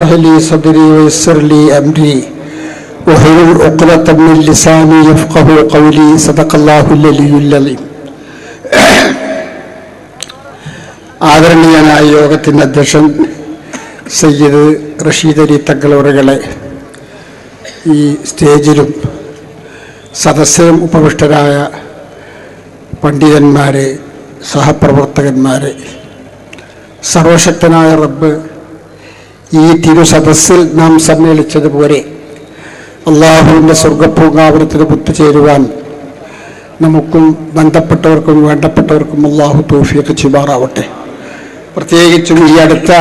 اشرح لي صدري ويسر لي أمري واحلل عقدة من لساني يفقه قولي صدق الله العلي العظيم ആദരണീയനായ യോഗത്തിൻ്റെ അധ്യക്ഷൻ സയ്യിദ് റഷീദ് അലി തങ്ങളവറുകളെ ഈ സ്റ്റേജിലും സദസ്യം ഉപവിഷ്ടരായ പണ്ഡിതന്മാരെ സഹപ്രവർത്തകന്മാരെ സർവശക്തനായ റബ്ബ് ഈ തിരുസദസ്സിൽ നാം സമ്മേളിച്ചതുപോലെ അള്ളാഹുവിന്റെ സ്വർഗപ്പൂങ്കാവനത്തിന് ഒത്തുചേരുവാൻ നമുക്കും ബന്ധപ്പെട്ടവർക്കും വേണ്ടപ്പെട്ടവർക്കും അള്ളാഹു തോഫിയൊക്കെ ചുമാറാവട്ടെ പ്രത്യേകിച്ചും ഈ അടുത്ത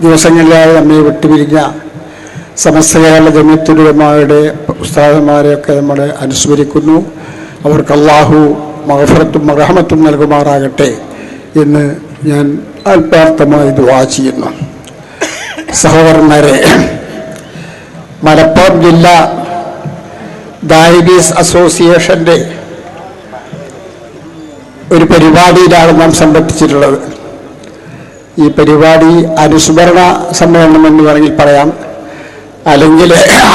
ദിവസങ്ങളിലായി നമ്മെ വിട്ടുപിരിഞ്ഞ സമസ്തകാല കേരള ജമിയത്തുലമാരുടെ ഉസ്താദന്മാരെയൊക്കെ നമ്മൾ അനുസ്മരിക്കുന്നു. അവർക്ക് അള്ളാഹു മഹഫറത്തും മറഹമത്തും നൽകുമാറാകട്ടെ എന്ന് ഞാൻ ആത്മാർത്ഥമായി ദുവാ ചെയ്യുന്നു. സഹോദരന്മാരെ മലപ്പുറം ജില്ല ഡയബീസ് അസോസിയേഷന്റെ ഒരു പരിപാടിയിലാണ് നാം സംബന്ധിച്ചിട്ടുള്ളത് ഈ പരിപാടി അനുസ്മരണ സമ്മേളനം എന്ന് വേണമെങ്കിൽ പറയാം. അല്ലെങ്കിൽ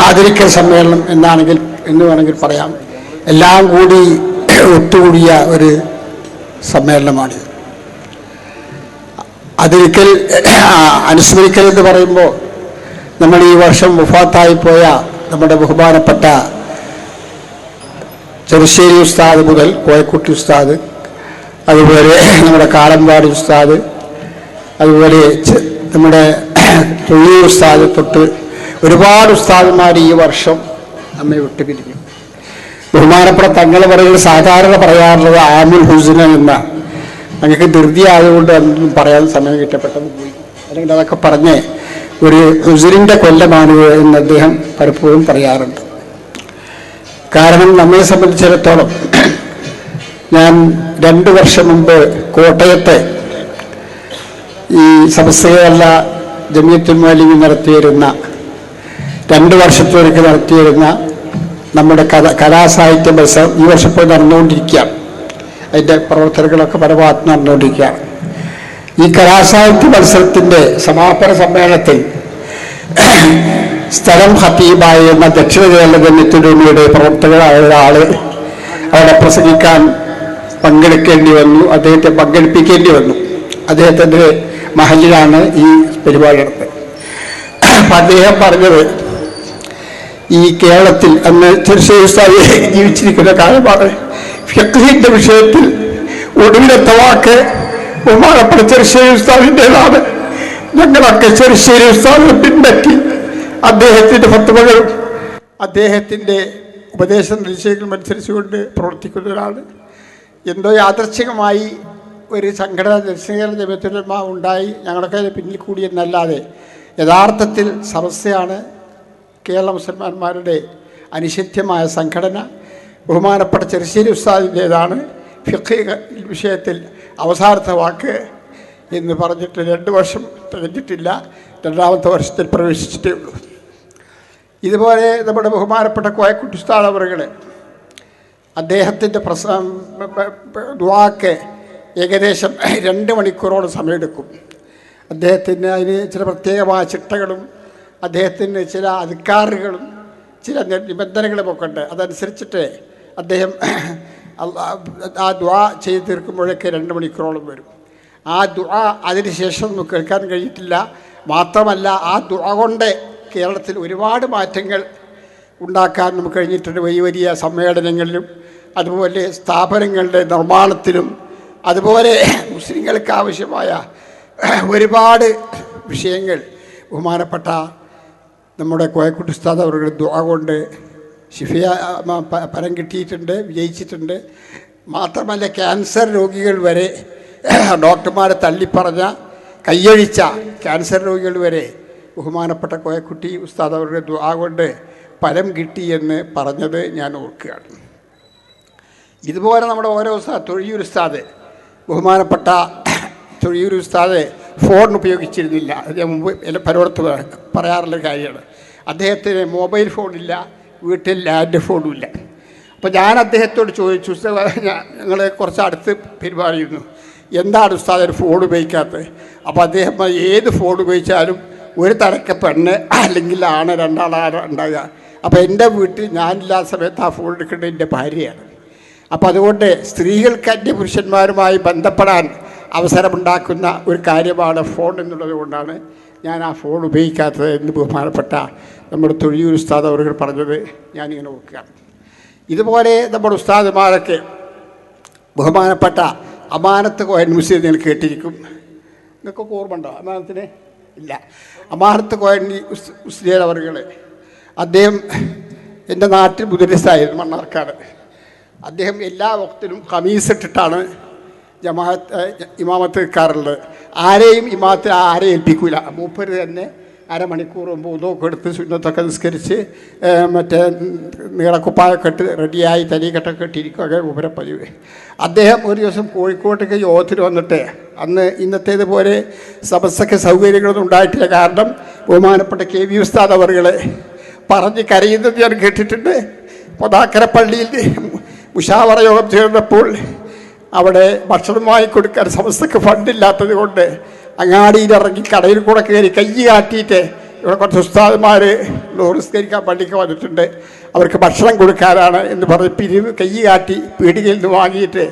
ആദരിക്കൽ സമ്മേളനം എന്നാണെങ്കിൽ എന്ന് വേണമെങ്കിൽ പറയാം. എല്ലാം കൂടി ഒത്തുകൂടിയ ഒരു സമ്മേളനമാണിത്. അതിരിക്കൽ അനുസ്മരിക്കൽ എന്ന് പറയുമ്പോൾ നമ്മൾ ഈ വർഷം മുഫാത്തായി പോയ നമ്മുടെ ബഹുമാനപ്പെട്ട ചെറുശ്ശേരി ഉസ്താദ് മുതൽ കോയക്കുട്ടി ഉസ്താദ് അതുപോലെ നമ്മുടെ കാളമ്പാടി ഉസ്താദ് അതുപോലെ നമ്മുടെ തൊഴിൽ ഉസ്താദ് തൊട്ട് ഒരുപാട് ഉസ്താദന്മാർ ഈ വർഷം നമ്മെ വിട്ടുപിരിഞ്ഞു. ബഹുമാനപ്പെട്ട തങ്ങൾ പറയുന്നത് സാധാരണ പറയാറുള്ളത് ആമുൽ ഹുസിന എന്നാണ് ഞങ്ങൾക്ക് ധൃതി ആയതുകൊണ്ട് അതൊന്നും പറയാൻ സമയം കിട്ടപ്പെട്ടെന്ന് പോയി. അല്ലെങ്കിൽ അതൊക്കെ പറഞ്ഞ് ഒരു ഹുസുരിന്റെ കൊല്ലമാണ് എന്ന് അദ്ദേഹം പലപ്പോഴും പറയാറുണ്ട്. കാരണം നമ്മെ സംബന്ധിച്ചിടത്തോളം ഞാൻ രണ്ട് വർഷം മുമ്പ് കോട്ടയത്തെ ഈ സമസ്തകേരള ജമിയത്തുൽ മാലിമി നടത്തിയിരുന്ന രണ്ട് വർഷത്തേക്ക് നടത്തിയിരുന്ന നമ്മുടെ കഥ കലാസാഹിത്യ മത്സരം ഈ വർഷം ഇപ്പോൾ നടന്നുകൊണ്ടിരിക്കുകയാണ്. അതിന്റെ പ്രവർത്തനങ്ങളൊക്കെ പരമാത്മ നടന്നുകൊണ്ടിരിക്കുകയാണ് ഈ കലാസാഹിത്യ മത്സരത്തിന്റെ സമാപന സമ്മേളനത്തിൽ സ്ഥലം ഹത്തീബായി എന്ന ദക്ഷിണ കേരള ജമിയത്തുലൂമിയുടെ പ്രവർത്തകരായ ഒരാൾ അവിടെ പ്രസംഗിക്കാൻ പങ്കെടുക്കേണ്ടി വന്നു. അദ്ദേഹത്തെ പങ്കെടുപ്പിക്കേണ്ടി വന്നു. അദ്ദേഹത്തിന്റെ മഹലിലാണ് ഈ പരിപാടി നടന്നത്. അപ്പം അദ്ദേഹം പറഞ്ഞത് ഈ കേരളത്തിൽ അന്ന് തീർച്ചയായും ജീവിച്ചിരിക്കുന്ന കാലമാണ്. ഫിഖഹിന്റെ വിഷയത്തിൽ ഒടുവിലത്തെ വാക്ക് ബഹുമാനപ്പെട്ട ചെറുശ്ശേരി ഉസ്താദിന്റെതാണ് ഞങ്ങളൊക്കെ ചെറുശ്ശേരി ഉസ്താദിനെ പിൻപറ്റി അദ്ദേഹത്തിന്റെ ഫത്തുവകളും അദ്ദേഹത്തിന്റെ ഉപദേശ നിർദ്ദേശങ്ങളും അനുസരിച്ചുകൊണ്ട് പ്രവർത്തിക്കുന്നവരാണ് എന്തോ യാദർച്ഛികമായി ഒരു സംഘടന ദർശനകര ജമത്തുലമ ഉണ്ടായി. ഞങ്ങളൊക്കെ അതിന് പിന്നിൽ കൂടി എന്നല്ലാതെ യഥാർത്ഥത്തിൽ സമസ്യയാണ് കേരള മുസൽമാന്മാരുടെ അനിഷിധ്യമായ സംഘടന. ബഹുമാനപ്പെട്ട ചെറുശ്ശേരി ഉസ്താദിന്റേതാണ് ഫിഖ് വിഷയത്തിൽ അവസാനത്തെ വാക്ക് എന്ന് പറഞ്ഞിട്ട് രണ്ട് വർഷം തികഞ്ഞിട്ടില്ല രണ്ടാമത്തെ വർഷത്തിൽ പ്രവേശിച്ചിട്ടേ ഉള്ളൂ. ഇതുപോലെ നമ്മുടെ ബഹുമാനപ്പെട്ട കോയക്കുട്ടി ഉസ്താദ് അവറുകൾ അദ്ദേഹത്തിന്റെ പ്രസ ദുവാക്ക് ഏകദേശം രണ്ട് മണിക്കൂറോളം സമയമെടുക്കും. അദ്ദേഹത്തിന് അതിന് ചില പ്രത്യേകമായ ചിട്ടകളും അദ്ദേഹത്തിന് ചില അധികാറുകളും ചില നിബന്ധനകളുമൊക്കെ ഉണ്ട്. അതനുസരിച്ചിട്ട് അദ്ദേഹം ആ ദ്വാ ചെയ്ത് തീർക്കുമ്പോഴൊക്കെ രണ്ട് മണിക്കൂറോളം വരും. ആ ദുആ അതിനുശേഷം നമുക്ക് കേൾക്കാൻ കഴിഞ്ഞിട്ടില്ല. മാത്രമല്ല ആ ദുആ കൊണ്ട് കേരളത്തിൽ ഒരുപാട് മാറ്റങ്ങൾ ഉണ്ടാക്കാൻ നമുക്ക് കഴിഞ്ഞിട്ടുണ്ട്. വലിയ വലിയ സമ്മേളനങ്ങളിലും അതുപോലെ സ്ഥാപനങ്ങളുടെ നിർമ്മാണത്തിലും അതുപോലെ മുസ്ലിങ്ങൾക്ക് ആവശ്യമായ ഒരുപാട് വിഷയങ്ങൾ ബഹുമാനപ്പെട്ട നമ്മുടെ കോയക്കുട്ടി അവരുടെ ദുആ കൊണ്ട് ഷിഫിയ പരം കിട്ടിയിട്ടുണ്ട് വിജയിച്ചിട്ടുണ്ട്. മാത്രമല്ല ക്യാൻസർ രോഗികൾ വരെ ഡോക്ടർമാരെ തള്ളിപ്പറഞ്ഞ കയ്യഴിച്ച ക്യാൻസർ രോഗികൾ വരെ ബഹുമാനപ്പെട്ട കോയക്കുട്ടി ഉസ്താദ് അവരുടെ ദുആ കൊണ്ട് ഫലം കിട്ടിയെന്ന് പറഞ്ഞത് ഞാൻ ഓർക്കുകയാണ്. ഇതുപോലെ നമ്മുടെ ഓരോ ഉസ്താദ് തൊഴിയൂർ ഉസ്താദ് ബഹുമാനപ്പെട്ട തൊഴിയൂർ ഉസ്താദ് ഫോൺ ഉപയോഗിച്ചിരുന്നില്ല. അത് ഞാൻ മുമ്പ് എല്ലാ പലയിടത്ത് പറ- പറയാറുള്ള കാര്യമാണ്. അദ്ദേഹത്തിന് മൊബൈൽ ഫോണില്ല. വീട്ടിൽ ലാൻഡ് ഫോണും ഇല്ല. അപ്പോൾ ഞാൻ അദ്ദേഹത്തോട് ചോദിച്ചു ഞങ്ങൾ കുറച്ച് അടുത്ത് പെരുമാറിയിരുന്നു. എന്താണ് ഉസ്താദ് ഒരു ഫോൺ ഉപയോഗിക്കാത്തത്? അപ്പോൾ അദ്ദേഹം ഏത് ഫോൺ ഉപയോഗിച്ചാലും ഒരു തരക്ക പെണ്ണ് അല്ലെങ്കിൽ ആണ് രണ്ടാളാണ് ഉണ്ടാകുക അപ്പോൾ എന്റെ വീട്ടിൽ ഞാനില്ലാത്ത സമയത്ത് ആ ഫോൺ എടുക്കേണ്ടത് എന്റെ ഭാര്യയാണ്. അപ്പോൾ അതുകൊണ്ട് സ്ത്രീകൾക്ക് അന്യ പുരുഷന്മാരുമായി ബന്ധപ്പെടാൻ അവസരമുണ്ടാക്കുന്ന ഒരു കാര്യമാണ് ഫോൺ എന്നുള്ളത് കൊണ്ടാണ് ഞാൻ ആ ഫോൺ ഉപയോഗിക്കാത്തത് എന്ന് ബഹുമാനപ്പെട്ട നമ്മുടെ തൊഴിയൂർ ഉസ്താദ് അവർ പറഞ്ഞത് ഞാനിങ്ങനെ ഓർക്കുകയാണ് ഇതുപോലെ നമ്മുടെ ഉസ്താദുമാരൊക്കെ ബഹുമാനപ്പെട്ട അമാനത്ത് കോയൻ മ്യൂസിയം നിങ്ങൾ കേട്ടിരിക്കും. നിങ്ങൾക്കൊക്കെ ഓർമ്മ ഉണ്ടോ അമാനത്തിന്? ഇല്ല. അമാനത്ത് കോയൻ മുസ്ലിം അവർ അദ്ദേഹം എന്റെ നാട്ടിൽ ബുദ്ധിസ്ഥായിരുന്നു മണ്ണാർക്കാട്. അദ്ദേഹം എല്ലാ വക്തിലും കമീസ് ഇട്ടിട്ടാണ് ജമാഅത്ത് ഇമാമത്ത് നിൽക്കാറുള്ളത്. ആരെയും ഇമാത്തിൽ ആരെയും ഏൽപ്പിക്കൂല. മൂപ്പർ തന്നെ അരമണിക്കൂർ മുമ്പ് ഉദോക്കെ എടുത്ത് സുന്നത്തൊക്കെ നിസ്കരിച്ച് മറ്റേ നീളക്കുപ്പായൊക്കെ ഇട്ട് റെഡിയായി തലീക്കെട്ടൊക്കെ ഇട്ടിരിക്കുകയൊക്കെ മൂപ്പരെ പതിവ് അദ്ദേഹം ഒരു ദിവസം കോഴിക്കോട്ടേക്ക് യോഗത്തിൽ വന്നിട്ട് അന്ന് ഇന്നത്തേതുപോലെ സമസ്തക്ക് സൗകര്യങ്ങളൊന്നും ഉണ്ടായിട്ടില്ല. കാരണം ബഹുമാനപ്പെട്ട കെ വി ഉസ്താദ് അവറുകളെ പറഞ്ഞ് കരയുന്നത് ഞാൻ കേട്ടിട്ടുണ്ട്. പൊതാക്കര പള്ളിയിൽ മുഷാവറ യോഗം ചേർന്നപ്പോൾ അവിടെ ഭക്ഷണം വാങ്ങിക്കൊടുക്കാൻ സമസ്തക്ക് ഫണ്ടില്ലാത്തത് കൊണ്ട് അങ്ങാടിയിൽ ഇറങ്ങി കടയിൽ കൂടെ കയറി കൈ കാട്ടിയിട്ട് ഇവിടെ കുറച്ച് ഉസ്താദന്മാർ ലോറിസ്കരിക്കാൻ പള്ളിക്ക് വന്നിട്ടുണ്ട്. അവർക്ക് ഭക്ഷണം കൊടുക്കാനാണ് എന്ന് പറഞ്ഞ് പിരിവ് കൈ കാട്ടി പീടികയിൽ നിന്ന് വാങ്ങിയിട്ട്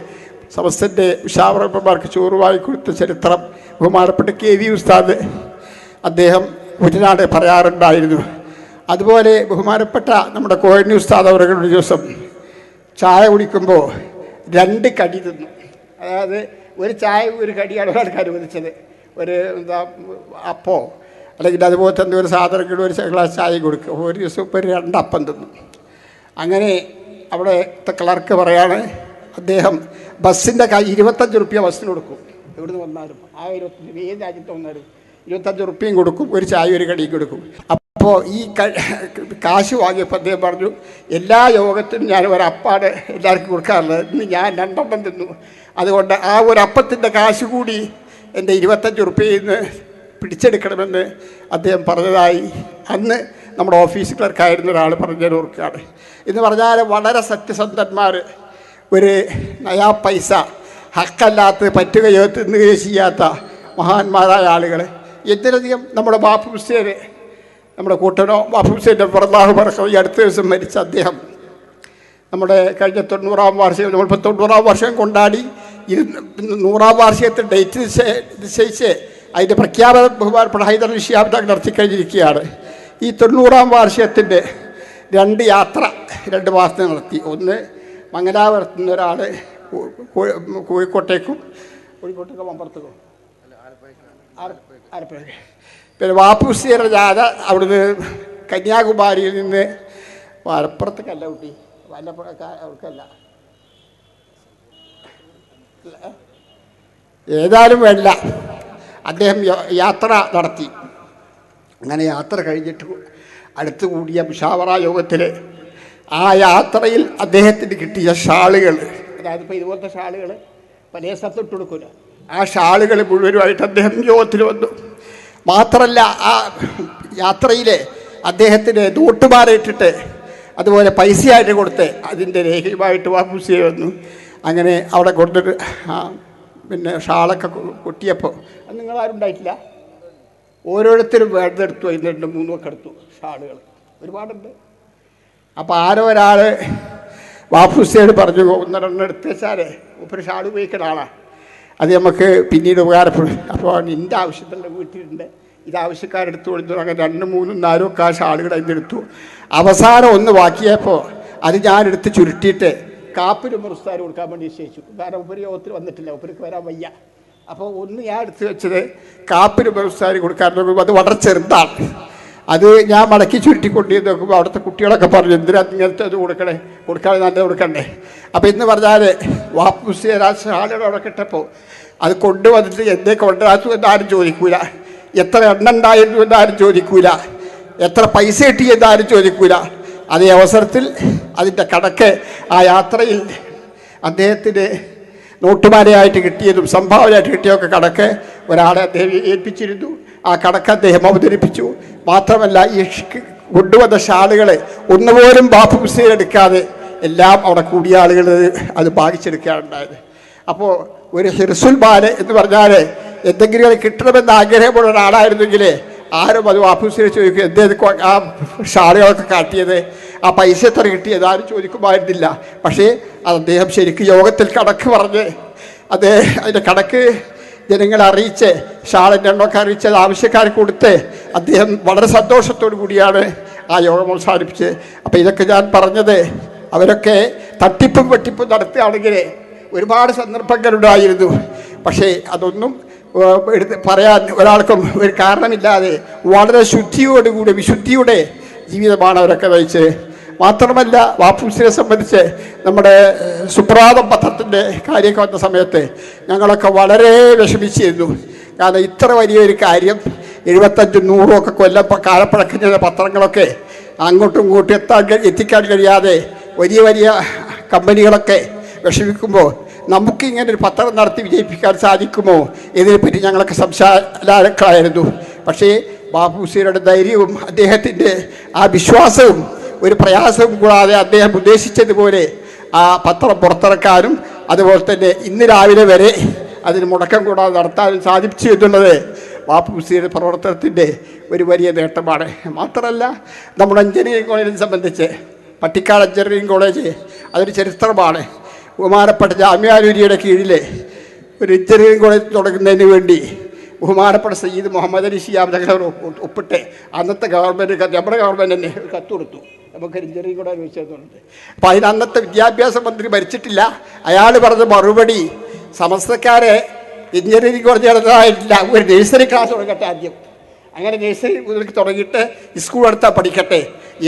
സമസ്തന്റെ ഉഷാവറപ്പന്മാർക്ക് ചോറ് വാങ്ങിക്കൊടുത്ത ചരിത്രം ബഹുമാനപ്പെട്ട കെ വി ഉസ്താദ് അദ്ദേഹം കുട്ടനാട് പറയാറുണ്ടായിരുന്നു. അതുപോലെ ബഹുമാനപ്പെട്ട നമ്മുടെ കോഴഞ്ഞി ഉസ്താദ് അവരുടെ ദിവസം ചായ കുടിക്കുമ്പോൾ രണ്ട് കടി തിന്നു. അതായത് ഒരു ചായ ഒരു കടിയാണ് ഒരാൾക്ക് അനുവദിച്ചത്. ഒരു എന്താ അപ്പോ അല്ലെങ്കിൽ അതുപോലെ തന്നെ ഒരു സാധനങ്ങൾ ഒരു ഗ്ലാസ് ചായ കൊടുക്കുക ഒരു ദിവസം ഇപ്പോൾ ഒരു രണ്ടപ്പം തിന്നു. അങ്ങനെ അവിടെ ക്ലർക്ക് പറയാണ് അദ്ദേഹം ബസ്സിന്റെ ഇരുപത്തഞ്ച് റുപ്യ ബസ്സിന് കൊടുക്കും. എവിടുന്ന് വന്നാലും. ആ ഇരുപത്തഞ്ച് ഏത് രാജ്യത്ത് വന്നാലും ഇരുപത്തഞ്ച് റുപ്യയും കൊടുക്കും ഒരു ചായ ഒരു കടിയും കൊടുക്കും. അപ്പോൾ ഈ കാശ് വാങ്ങിയപ്പോൾ അദ്ദേഹം പറഞ്ഞു എല്ലാ യോഗത്തിനും ഞാൻ ഒരു അപ്പാണ് എല്ലാവർക്കും കൊടുക്കാറുള്ളത് ഇന്ന് ഞാൻ രണ്ടെണ്ണം തിന്നു. അതുകൊണ്ട് ആ ഒരു അപ്പത്തിന്റെ കാശ് കൂടി എന്റെ ഇരുപത്തഞ്ച് റുപ്യയിൽ നിന്ന് പിടിച്ചെടുക്കണമെന്ന് അദ്ദേഹം പറഞ്ഞതായി അന്ന് നമ്മുടെ ഓഫീസ് ക്ലർക്കായിരുന്ന ഒരാൾ പറഞ്ഞത് ഓർക്കുകയാണ്. എന്ന് പറഞ്ഞാൽ വളരെ സത്യസന്ധന്മാർ ഒരു നയാ പൈസ ഹക്കല്ലാത്ത പറ്റുകയോ തിന്നുകയോ ചെയ്യാത്ത മഹാന്മാരായ ആളുകൾ എന്തിനധികം നമ്മുടെ ബാപ്പു ഹുസേന് നമ്മുടെ കൂട്ടനോ ബാപ്പു പ്രതാഹ് പറക്കം ഈ അടുത്ത ദിവസം മരിച്ച അദ്ദേഹം. നമ്മുടെ കഴിഞ്ഞ തൊണ്ണൂറാം വാർഷികം നമ്മളിപ്പോൾ തൊണ്ണൂറാം വർഷം കൊണ്ടാടി ഇരുന്ന് നൂറാം വാർഷികത്തെ ഡേറ്റ് നിശ്ചയ- നിശ്ചയിച്ച് അതിന്റെ പ്രഖ്യാപനം ബഹുമാനപ്പെട്ട ഹൈദർ അലി ഷിയാബ് നടത്തിക്കഴിഞ്ഞിരിക്കുകയാണ് ഈ തൊണ്ണൂറാം വാർഷികത്തിന്റെ രണ്ട് യാത്ര രണ്ട് മാസത്തെ നടത്തി. ഒന്ന് മംഗലാപുരത്ത് നിന്ന് ഒരാൾ കോഴിക്കോട്ടേക്കും കോഴിക്കോട്ടേക്കും അമ്പലത്തേക്കും ആലപ്പുഴ പിന്നെ വാപ്പുസിയുടെ ജാഥ അവിടുന്ന് കന്യാകുമാരിയിൽ നിന്ന് മലപ്പുറത്തേക്കല്ല കുട്ടി. വല്ലപ്പുഴക്കാർക്കല്ല ഏതായാലും വേണ്ട. അദ്ദേഹം യാത്ര നടത്തി. അങ്ങനെ യാത്ര കഴിഞ്ഞിട്ട് അടുത്ത് കൂടിയ മുഷാവറ യോഗത്തിൽ ആ യാത്രയിൽ അദ്ദേഹത്തിന് കിട്ടിയ ഷാളുകൾ. അതായത് ഇപ്പോൾ ഇതുപോലത്തെ ഷാളുകൾ പല സ്ഥലത്തിട്ട് കൊടുക്കില്ല ആ ഷാളുകൾ മുഴുവനുമായിട്ട് അദ്ദേഹം യോഗത്തിൽ വന്നു. മാത്രമല്ല ആ യാത്രയിൽ അദ്ദേഹത്തിന് നോട്ടുമാറിയിട്ടിട്ട് അതുപോലെ പൈസയായിട്ട് കൊടുത്ത് അതിന്റെ രേഖയുമായിട്ട് വാപ്പുസിയെ വന്നു. അങ്ങനെ അവിടെ കൊണ്ടിട്ട് പിന്നെ ഷാളൊക്കെ കൊട്ടിയപ്പോൾ അത് നിങ്ങളാരും ഉണ്ടായിട്ടില്ല? ഓരോരുത്തരും വേണ്ടെടുത്തു അതിന് രണ്ട് മൂന്നൊക്കെ എടുത്തു ഷാളുകൾ. ഒരുപാടുണ്ട്. അപ്പോൾ ആരോ ഒരാൾ വാപ്പുസയോട് പറഞ്ഞു ഒന്നെണ്ണം എടുത്ത് വെച്ചാലേ ഒരു ഷാൾ ഉപയോഗിക്കുന്ന ആളാണ് അത് നമുക്ക് പിന്നീട് ഉപകാരപ്പെടും. അപ്പോൾ നിന്റെ ആവശ്യത്തിന്റെ വീട്ടിലുണ്ട്. ഇത് ആവശ്യക്കാരെടുത്തു കൊടുത്തു. അങ്ങനെ രണ്ടും മൂന്നും നാലോ കാശ് ആളുകൾ അതിന്റെ എടുത്തു അവസാനം ഒന്ന് ബാക്കിയായപ്പോൾ അത് ഞാനെടുത്ത് ചുരുട്ടിയിട്ട് കാപ്പിന് മുറുസ്താർ കൊടുക്കാൻ വേണ്ടി നിശ്ചയിച്ചു. കാരണം ഉപരി യോഗത്തിൽ വന്നിട്ടില്ല. ഉപരിക്ക് വരാൻ വയ്യ. അപ്പോൾ ഒന്ന് ഞാൻ എടുത്ത് വെച്ചത് കാപ്പിന് മുറുസ്താർ കൊടുക്കാൻ അത് വളരെ ചെറുതാണ്. അത് ഞാൻ മടക്കി ചുരുട്ടിക്കൊണ്ട് നോക്കുമ്പോൾ അവിടുത്തെ കുട്ടികളൊക്കെ പറഞ്ഞു എന്തിനാ ഇങ്ങനത്തെ അത് കൊടുക്കണേ? കൊടുക്കാതെ നല്ലത് കൊടുക്കണ്ടേ? അപ്പോൾ ഇന്ന് പറഞ്ഞാൽ വാപ്പുസ്യരാജ് ആളുകൾ അവിടെ കിട്ടപ്പോൾ അത് കൊണ്ടുവന്നിട്ട് എന്നെ കൊണ്ടുവരാത്തു ആരും ചോദിക്കൂല. എത്ര എണ്ണ ഉണ്ടായിരുന്നു എന്നാരും ചോദിക്കൂല. എത്ര പൈസ കിട്ടി എന്നാലും ചോദിക്കൂല. അതേ അവസരത്തിൽ അതിന്റെ കണക്ക് ആ യാത്രയിൽ അദ്ദേഹത്തിന് നോട്ടുമാലയായിട്ട് കിട്ടിയതും സംഭാവനയായിട്ട് കിട്ടിയൊക്കെ കണക്ക് ഒരാളെ അദ്ദേഹം ഏൽപ്പിച്ചിരുന്നു. ആ കണക്ക് അദ്ദേഹം അവതരിപ്പിച്ചു. മാത്രമല്ല ഈ കൊണ്ടുവന്ന ഷാളുകളെ ഒന്നുപോലും ബാപ്പു പുസ്തകം എടുക്കാതെ എല്ലാം അവിടെ കൂടിയ ആളുകൾ അത് ഭാഗിച്ചെടുക്കുകയാണ് ഉണ്ടായത്. അപ്പോൾ ഒരു ഹിർസുൽ ബാൽ എന്ന് പറഞ്ഞാൽ എന്തെങ്കിലും കിട്ടണമെന്ന് ആഗ്രഹമുള്ള ഒരാളായിരുന്നെങ്കിൽ ആരും അത് അഭിസരിച്ച് ചോദിക്കും എന്തേക്കും ആ ഷാളുകളൊക്കെ കാട്ടിയത്? ആ പൈസ എത്ര കിട്ടിയത്? ആരും ചോദിക്കുമായിരുന്നില്ല. പക്ഷേ അത് അദ്ദേഹം ശരിക്കും യോഗത്തിൽ കണക്ക് പറഞ്ഞ് അദ്ദേഹം അതിന്റെ കണക്ക് ജനങ്ങളെ അറിയിച്ച് ഷാളിന്റെ എണ്ണമൊക്കെ അറിയിച്ച് അത് ആവശ്യക്കാർ കൊടുത്ത് അദ്ദേഹം വളരെ സന്തോഷത്തോടു കൂടിയാണ് ആ യോഗം അവസാനിപ്പിച്ചത്. അപ്പോൾ ഇതൊക്കെ ഞാൻ പറഞ്ഞത് അവരൊക്കെ തട്ടിപ്പും വെട്ടിപ്പും നടത്തുകയാണെങ്കിൽ ഒരുപാട് സന്ദർഭങ്ങളുണ്ടായിരുന്നു. പക്ഷേ അതൊന്നും എടുത്ത് പറയാൻ ഒരാൾക്കും ഒരു കാരണമില്ലാതെ വളരെ ശുദ്ധിയോടുകൂടി വിശുദ്ധിയുടെ ജീവിതമാണ് അവരൊക്കെ നയിച്ച് മാത്രമല്ല വാപ്പുസിനെ സംബന്ധിച്ച് നമ്മുടെ സുപ്രാതം പത്രത്തിന്റെ കാര്യമൊക്കെ വന്ന സമയത്ത് ഞങ്ങളൊക്കെ വളരെ വിഷമിച്ചിരുന്നു. കാരണം ഇത്ര വലിയൊരു കാര്യം എഴുപത്തഞ്ചും നൂറും ഒക്കെ കൊല്ലം ചെയ്ത പത്രങ്ങളൊക്കെ അങ്ങോട്ടും ഇങ്ങോട്ടും എത്താൻ എത്തിക്കാൻ കഴിയാതെ വലിയ വലിയ കമ്പനികളൊക്കെ വിഷമിക്കുമ്പോൾ നമുക്ക് ഇങ്ങനെ ഒരു പത്രം നടത്തി വിജയിപ്പിക്കാൻ സാധിക്കുമോ? ഇതിനെപ്പറ്റി ഞങ്ങളൊക്കെ സംസാരക്കാരായിരുന്നു പക്ഷേ ബാബു ഹുസൈനയുടെ ധൈര്യവും അദ്ദേഹത്തിന്റെ ആ വിശ്വാസവും ഒരു പ്രയാസവും കൂടാതെ അദ്ദേഹം ഉദ്ദേശിച്ചതുപോലെ ആ പത്രം പുറത്തിറക്കാനും അതുപോലെ തന്നെ ഇന്ന് രാവിലെ വരെ അതിന് മുടക്കം കൂടാതെ നടത്താനും സാധിച്ചു എന്നുള്ളത് ഹുസൈന്റെ പ്രവർത്തനത്തിന്റെ ഒരു വലിയ നേട്ടമാണ്. മാത്രമല്ല നമ്മുടെ എഞ്ചിനീയറിംഗ് കോളേജിനെ സംബന്ധിച്ച് പട്ടിക്കാട് എഞ്ചിനീയറിംഗ് കോളേജ് അതൊരു ചരിത്രമാണ്. ബഹുമാനപ്പെട്ട ജാമ്യാനൂരിയുടെ കീഴിലെ ഒരു എഞ്ചിനീയറിംഗ് കോളേജ് തുടങ്ങുന്നതിന് വേണ്ടി ബഹുമാനപ്പെട്ട സയ്യിദ് മുഹമ്മദ് അലി ഷിയാബ് തങ്ങൾ ഒപ്പിട്ട് അന്നത്തെ ഗവൺമെന്റ് നമ്മുടെ ഗവൺമെന്റ് തന്നെ ഒരു കത്ത് കൊടുത്തു. നമുക്ക് എഞ്ചിനീയറിംഗ് കൂടെ അനുവദിച്ചതുകൊണ്ട് അപ്പോൾ അതിന് അന്നത്തെ വിദ്യാഭ്യാസ മന്ത്രി മരിച്ചിട്ടില്ല. അയാൾ പറഞ്ഞ മറുപടി സമസ്തക്കാരെ എഞ്ചിനീയറിംഗ് കോളേജ് നടത്താനില്ല ഒരു നഴ്സറി ക്ലാസ് തുടങ്ങട്ടെ ആദ്യം. അങ്ങനെ നഴ്സറി മുതൽക്ക് തുടങ്ങിയിട്ട് സ്കൂൾ അടുത്താൽ പഠിക്കട്ടെ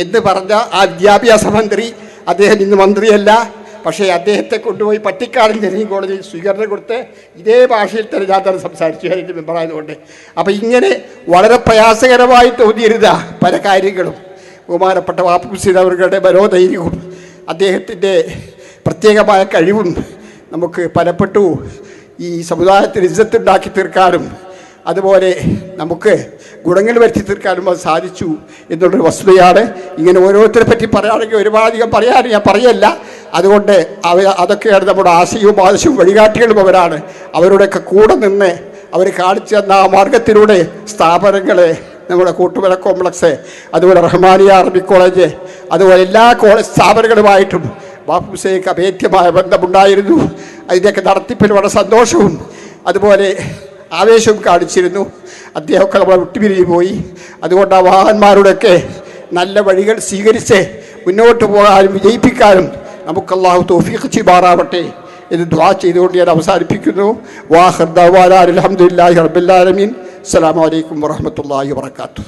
എന്ന് പറഞ്ഞ ആ വിദ്യാഭ്യാസ മന്ത്രി അദ്ദേഹം ഇന്ന് മന്ത്രിയല്ല. പക്ഷേ അദ്ദേഹത്തെ കൊണ്ടുപോയി പട്ടിക്കാടൻ എഞ്ചിനീയറിംഗ് കോളേജിൽ സ്വീകരണം കൊടുത്ത് ഇതേ ഭാഷയിൽ തന്നെ ഞാൻ തന്നെ സംസാരിച്ചു. അതിന്റെ മെമ്പറായതുകൊണ്ട് അപ്പം ഇങ്ങനെ വളരെ പ്രയാസകരമായി തോന്നിയിരുന്ന പല കാര്യങ്ങളും. ബഹുമാനപ്പെട്ട വാപ്പുസീൻ അവരുടെ മനോധൈര്യവും അദ്ദേഹത്തിന്റെ പ്രത്യേകമായ കഴിവും നമുക്ക് പലപ്പെട്ടു ഈ സമുദായത്തിന് ഇജ്ജത്തുണ്ടാക്കി തീർക്കാനും അതുപോലെ നമുക്ക് ഗുണങ്ങൾ വരുത്തി തീർക്കാനും അത് സാധിച്ചു എന്നുള്ളൊരു വസ്തുതയാണ്. ഇങ്ങനെ ഓരോരുത്തരെ പറ്റി പറയുകയാണെങ്കിൽ ഒരുപാടധികം പറയാൻ ഞാൻ പറയല്ല. അതുകൊണ്ട് അവ അതൊക്കെയാണ് നമ്മുടെ ആശയവും ആവശ്യവും വഴികാട്ടികളും അവരാണ്. അവരുടെയൊക്കെ കൂടെ നിന്ന് അവർ കാണിച്ചു തന്ന ആ മാർഗത്തിലൂടെ സ്ഥാപനങ്ങളെ നമ്മുടെ കൂട്ടുമല കോംപ്ലക്സ് അതുപോലെ റഹ്മാനിയ അറബി കോളേജ് അതുപോലെ എല്ലാ കോളേജ് സ്ഥാപനങ്ങളുമായിട്ടും ബാപ്പുസേക്ക് അഭേദ്യമായ ബന്ധമുണ്ടായിരുന്നു. അതിന്റെയൊക്കെ നടത്തിപ്പിൽ വളരെ സന്തോഷവും അതുപോലെ ആവേശവും കാണിച്ചിരുന്നു. അദ്ദേഹമൊക്കെ നമ്മളെ വിട്ടുപിരിഞ്ഞു പോയി. അതുകൊണ്ട് ആ വാഹന്മാരുടെയൊക്കെ നല്ല വഴികൾ സ്വീകരിച്ച് മുന്നോട്ട് പോകാനും വിജയിപ്പിക്കാനും നമുക്ക് അള്ളാഹു തോഫീഖ് ചിബാറാവട്ടെ എന്ന് ദ്വാ ചെയ്തുകൊണ്ട് ഞാൻ അവസാനിപ്പിക്കുന്നു. വാഹർ ദവാല അലഹമുല്ലാഹി റബ്ബുല്ലാലമീൻ അസ്സലാമു അലൈക്കും വറഹമത്തല്ലാഹി വാത്തു